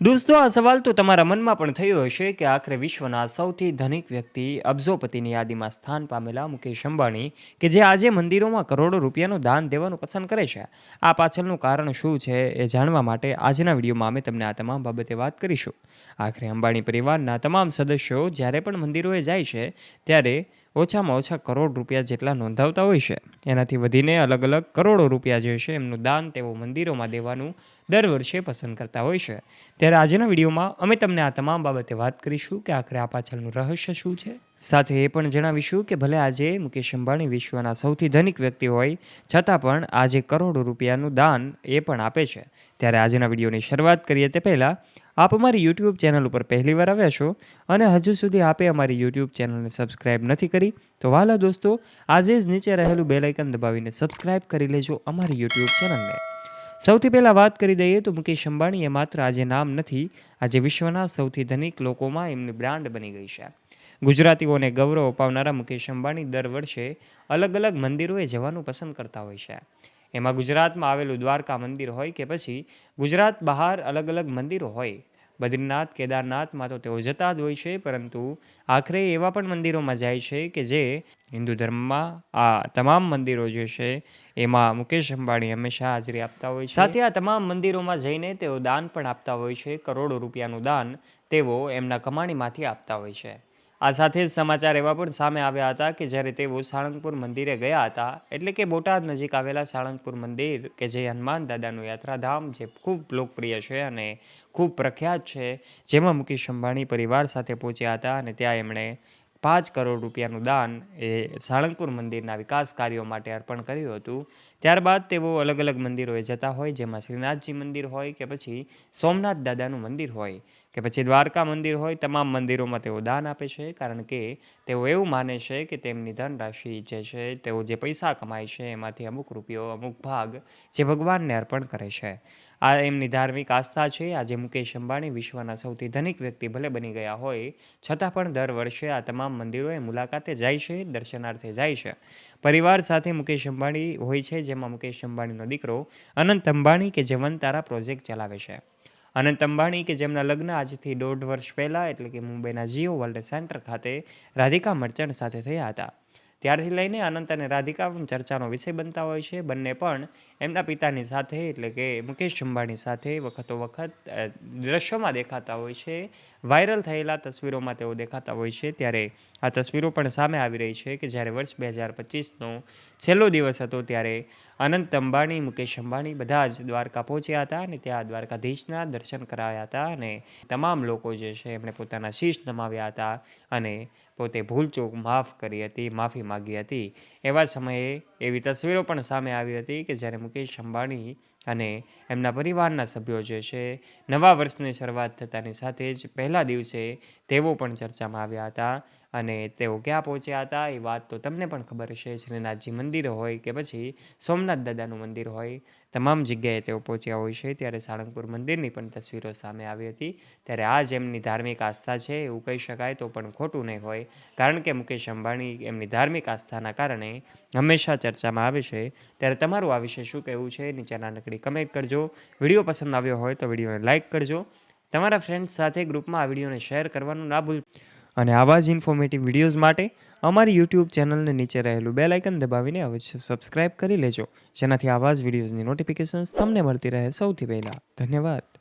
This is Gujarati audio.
દોસ્તો, આ સવાલ તો તમારા મનમાં પણ થયો હશે કે આખરે વિશ્વના સૌથી ધનિક વ્યક્તિ અબજોપતિની યાદીમાં સ્થાન પામેલા મુકેશ અંબાણી કે જે આજે મંદિરોમાં કરોડો રૂપિયાનું દાન દેવાનું પસંદ કરે છે. આ પાછળનું કારણ શું છે એ જાણવા માટે આજના વિડીયોમાં અમે તમને આ તમામ બાબતે વાત કરીશું. આખરે અંબાણી પરિવારના તમામ સદસ્યો જ્યારે પણ મંદિરોએ જાય છે, ત્યારે ઓછામાં ઓછા કરોડ રૂપિયા જેટલા નોંધાવતા હોય છે. એનાથી વધીને અલગ અલગ કરોડો રૂપિયા જે છે એમનું દાન તેઓ મંદિરોમાં દેવાનું દર વર્ષે પસંદ કરતા હોય છે. ત્યારે આજના વિડીયોમાં અમે તમને આ તમામ બાબતે વાત કરીશું કે આખરે આ પાછળનું રહસ્ય શું છે? સાથે એ પણ જણાવીશું કે ભલે આજે મુકેશ અંબાણી વિશ્વના સૌથી ધનિક વ્યક્તિ હોય, છતાં પણ આજે કરોડો રૂપિયાનું દાન એ પણ આપે છે. ત્યારે આજના વિડીયોની શરૂઆત કરીએ તે પહેલાં આપ અમારી યુટ્યુબ ચેનલ ઉપર પહેલીવાર આવ્યા છો અને હજુ સુધી આપે અમારી યુટ્યુબ ચેનલને સબસ્ક્રાઇબ નથી કરી, તો વાલા દોસ્તો, આજે જ નીચે રહેલું બેલાઇકન દબાવીને સબસ્ક્રાઇબ કરી લેજો અમારી યુટ્યુબ ચેનલને. સૌથી પહેલાં વાત કરી દઈએ તો મુકેશ અંબાણી એ માત્ર આજે નામ નથી, આજે વિશ્વના સૌથી ધનિક લોકોમાં એમની બ્રાન્ડ બની ગઈ છે. ગુજરાતીઓને ગૌરવ અપાવનારા મુકેશ અંબાણી દર વર્ષે અલગ અલગ મંદિરોએ જવાનું પસંદ કરતા હોય છે. એમાં ગુજરાતમાં આવેલું દ્વારકા મંદિર હોય કે પછી ગુજરાત બહાર અલગ અલગ મંદિરો હોય બદ્રીનાથ, કેદારનાથમાં તો તેઓ જતા જ હોય છે, પરંતુ આખરે એવા પણ મંદિરોમાં જાય છે કે જે હિન્દુ ધર્મમાં આ તમામ મંદિરો જે છે એમાં મુકેશ અંબાણી હંમેશા હાજરી આપતા હોય છે. સાથે આ તમામ મંદિરોમાં જઈને તેઓ દાન પણ આપતા હોય છે, કરોડો રૂપિયાનું દાન તેઓ એમના કમાણીમાંથી આપતા હોય છે. આ સાથે જ સમાચાર એવા પણ સામે આવ્યા હતા કે જ્યારે તેઓ સાળંગપુર મંદિરે ગયા હતા, એટલે કે બોટાદ નજીક આવેલા સાળંગપુર મંદિર કે જે હનુમાન દાદાનું યાત્રાધામ જે ખૂબ લોકપ્રિય છે અને ખૂબ પ્રખ્યાત છે, જેમાં મુકેશ અંબાણી પરિવાર સાથે પહોંચ્યા હતા અને ત્યાં એમણે પાંચ કરોડ રૂપિયાનું દાન એ સાળંગપુર મંદિરના વિકાસ કાર્યો માટે અર્પણ કર્યું હતું. ત્યારબાદ તેઓ અલગ અલગ મંદિરોએ જતા હોય, જેમાં શ્રીનાથજી મંદિર હોય કે પછી સોમનાથ દાદાનું મંદિર હોય. કે પછી દ્વારકા મંદિર હોય, તમામ મંદિરોમાં તેઓ દાન આપે છે, કારણ કે તેઓ એવું માને છે કે તેમની ધનરાશિ જે છે, તેઓ જે પૈસા કમાય છે, એમાંથી અમુક રૂપિયો, અમુક ભાગ જે ભગવાનને અર્પણ કરે છે. આ એમની ધાર્મિક આસ્થા છે. આજે મુકેશ અંબાણી વિશ્વના સૌથી ધનિક વ્યક્તિ ભલે બની ગયા હોય, છતાં પણ દર વર્ષે આ તમામ મંદિરોએ મુલાકાતે જાય છે, દર્શનાર્થે જાય છે. પરિવાર સાથે મુકેશ અંબાણી હોય છે, જેમાં મુકેશ અંબાણીનો દીકરો અનંત અંબાણી, કે જે વનતારા પ્રોજેક્ટ ચલાવે છે. અનંત અંબાણી કે જેમના લગ્ન આજથી દોઢ વર્ષ પહેલાં એટલે કે મુંબઈના જીઓ વર્લ્ડ સેન્ટર ખાતે રાધિકા મર્ચન્ટ સાથે થયા હતા. ત્યારથી લઈને અનંત અને રાધિકા પણ ચર્ચાનો વિષય બનતા હોય છે. બંને પણ એમના પિતાની સાથે એટલે કે મુકેશ અંબાણી સાથે વખતો વખત દ્રશ્યોમાં દેખાતા હોય છે. વાયરલ થયેલા તસવીરોમાં તેઓ દેખાતા હોય છે. ત્યારે આ તસવીરો પણ સામે આવી રહી છે કે જ્યારે વર્ષ બે હજાર પચીસનો છેલ્લો દિવસ હતો ત્યારે અનંત અંબાણી, મુકેશ અંબાણી બધા જ દ્વારકા પહોંચ્યા હતા અને ત્યાં દ્વારકાધીશના દર્શન કરાવ્યા હતા અને તમામ લોકો જે છે એમણે પોતાના શીશ નમાવ્યા હતા અને પોતે ભૂલચૂક માફ કરી હતી, માફી માગી હતી. એવા સમયે એવી તસવીરો પણ સામે આવી હતી કે જ્યારે મુકેશ અંબાણી અને એમના પરિવારના સભ્યો જે છે, નવા વર્ષની શરૂઆત થતાની સાથે જ પહેલા દિવસે તેઓ પણ ચર્ચામાં આવ્યા હતા અને તેઓ ક્યાં પહોંચ્યા હતા એ વાત તો તમને પણ ખબર છે શ્રીનાથજી મંદિર હોય કે પછી સોમનાથ દાદાનું મંદિર હોય તમામ જગ્યાએ તેઓ પહોંચ્યા હોય છે. ત્યારે સાળંગપુર મંદિરની પણ તસવીરો સામે આવી હતી. ત્યારે આ જ એમની ધાર્મિક આસ્થા છે એવું કહી શકાય તો પણ ખોટું નહીં હોય. કારણ કે મુકેશ અંબાણી એમની ધાર્મિક આસ્થાના કારણે હંમેશા ચર્ચામાં આવે છે. ત્યારે તમારું આ વિશે શું કહેવું છે? નીચેના નકડી કમેન્ટ કરજો. વીડિયો પસંદ આવ્યો હોય તો વિડીયોને લાઇક કરજો. તમારા ફ્રેન્ડ્સ સાથે ગ્રુપમાં આ વિડીયોને શેર કરવાનું ના ભૂલ અને આવા જ ઇન્ફોર્મેટિવ વિડીયોઝ માટે અમારી યુટ્યુબ ચેનલને નીચે રહેલું બેલ આઇકન દબાવીને અવશ્ય સબસ્ક્રાઇબ કરી લેજો. જેનાથી આવા જ વિડીયોઝની નોટિફિકેશન્સ તમને મળતી રહે સૌથી પહેલાં. ધન્યવાદ.